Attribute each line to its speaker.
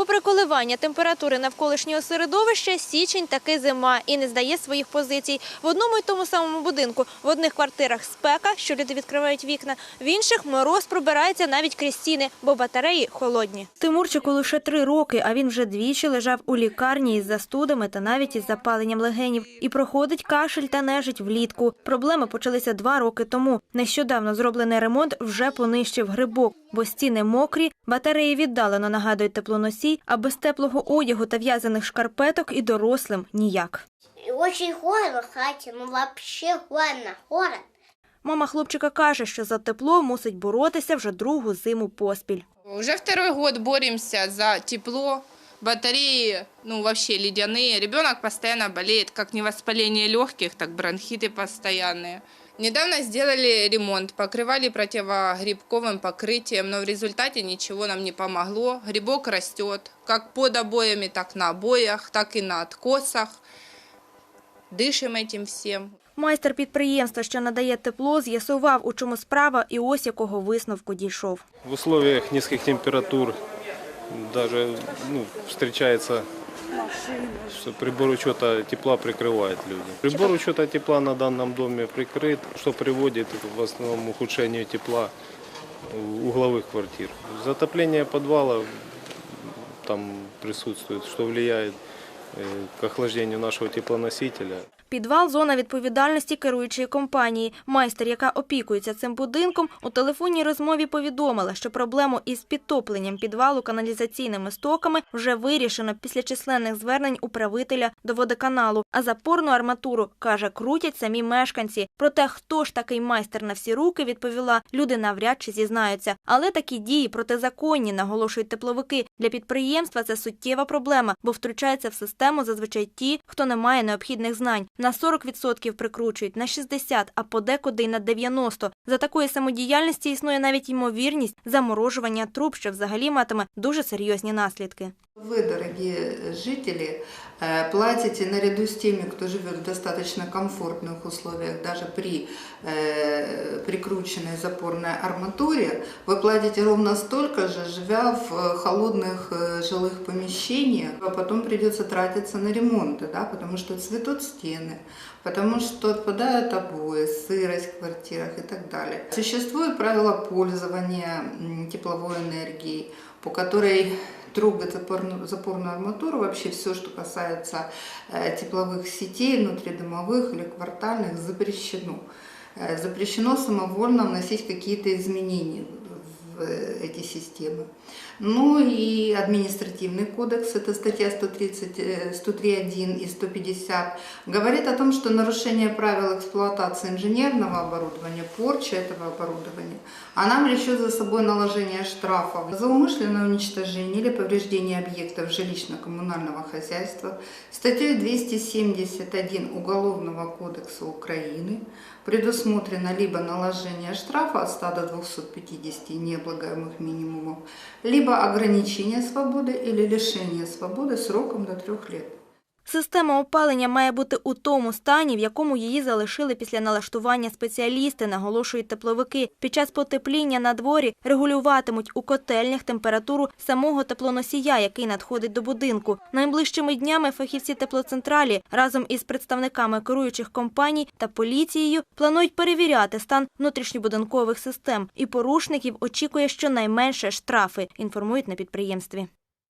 Speaker 1: Bu Коливання температури навколишнього середовища, січень таки зима і не здає своїх позицій. В одному й тому самому будинку, в одних квартирах спека, що люди відкривають вікна, в інших мороз пробирається навіть крізь стіни, бо батареї холодні. Тимурчику лише три роки, а він вже двічі лежав у лікарні із застудами та навіть із запаленням легенів. І проходить кашель та нежить влітку. Проблеми почалися два роки тому. Нещодавно зроблений ремонт вже понищив грибок, бо стіни мокрі, батареї віддалено нагадують теплоносій, а без теплого одягу та в'язаних шкарпеток і дорослим ніяк.
Speaker 2: И очень холодно в хате, ну вообще холодно, холод.
Speaker 1: Мама хлопчика каже, що за тепло мусить боротися вже другу зиму поспіль.
Speaker 3: Уже второй год боремся за тепло. Батареи, ну, вообще ледяные. Ребенок постоянно болеет, как не воспаление легких, так бронхиты постоянные. Недавно сделали ремонт, покрывали противогрибковым покрытием, но в результате ничего нам не помогло. Грибок растет, как под обоями, так на обоях, так и на откосах. Дышим этим всем.
Speaker 1: Майстер підприємства, що надає тепло, з'ясував, у чому справа, і ось якого висновку дійшов.
Speaker 4: В условиях низких температур даже ну, встречается, что прибор учета тепла прикрывает люди. Прибор учета тепла на данном доме прикрыт, что приводит в основном к ухудшению тепла угловых квартир. Затопление подвала там присутствует, что влияет э, к охлаждению нашего теплоносителя.
Speaker 1: Підвал – зона відповідальності керуючої компанії. Майстер, яка опікується цим будинком, у телефонній розмові повідомила, що проблему із підтопленням підвалу каналізаційними стоками вже вирішено після численних звернень управителя до водоканалу. А запорну арматуру, каже, крутять самі мешканці. Проте, хто ж такий майстер на всі руки, відповіла, люди навряд чи зізнаються. Але такі дії протизаконні, наголошують тепловики. Для підприємства це суттєва проблема, бо втручаються в систему зазвичай ті, хто не має необхідних знань. На 40% прикручують, на 60%, а подекуди й на 90%. За такої самодіяльності існує навіть ймовірність заморожування труб, що взагалі матиме дуже серйозні наслідки.
Speaker 5: Вы, дорогие жители, э, платите наряду с теми, кто живет в достаточно комфортных условиях, даже при э, прикрученной запорной арматуре, вы платите ровно столько же, живя в э, холодных э, жилых помещениях, а потом придется тратиться на ремонты, да, потому что цветут стены, потому что отпадают обои, сырость в квартирах и так далее. Существует правило пользования тепловой энергией, по которой трубы, запорную, запорную арматуру, вообще все, что касается э, тепловых сетей, внутридомовых или квартальных, запрещено. Э, запрещено самовольно вносить какие-то изменения в э, эти системы. Ну и административный кодекс, это статья 130, э, 103.1 и 150, говорит о том, что нарушение правил эксплуатации инженерного оборудования, порча этого оборудования, она влечет за собой наложение штрафов за умышленное уничтожение или повреждение объектов жилищно-коммунального хозяйства статьей 271 Уголовного кодекса Украины предусмотрено либо наложение штрафа от 100 до 250 необлагаемых минимумов, либо ограничение свободы или лишение свободы сроком до трех лет.
Speaker 1: Система опалення має бути у тому стані, в якому її залишили після налаштування спеціалісти, наголошують тепловики. Під час потепління на дворі регулюватимуть у котельнях температуру самого теплоносія, який надходить до будинку. Найближчими днями фахівці теплоцентралі разом із представниками керуючих компаній та поліцією планують перевіряти стан внутрішньобудинкових систем. І порушників очікує щонайменше штрафи, інформують на підприємстві.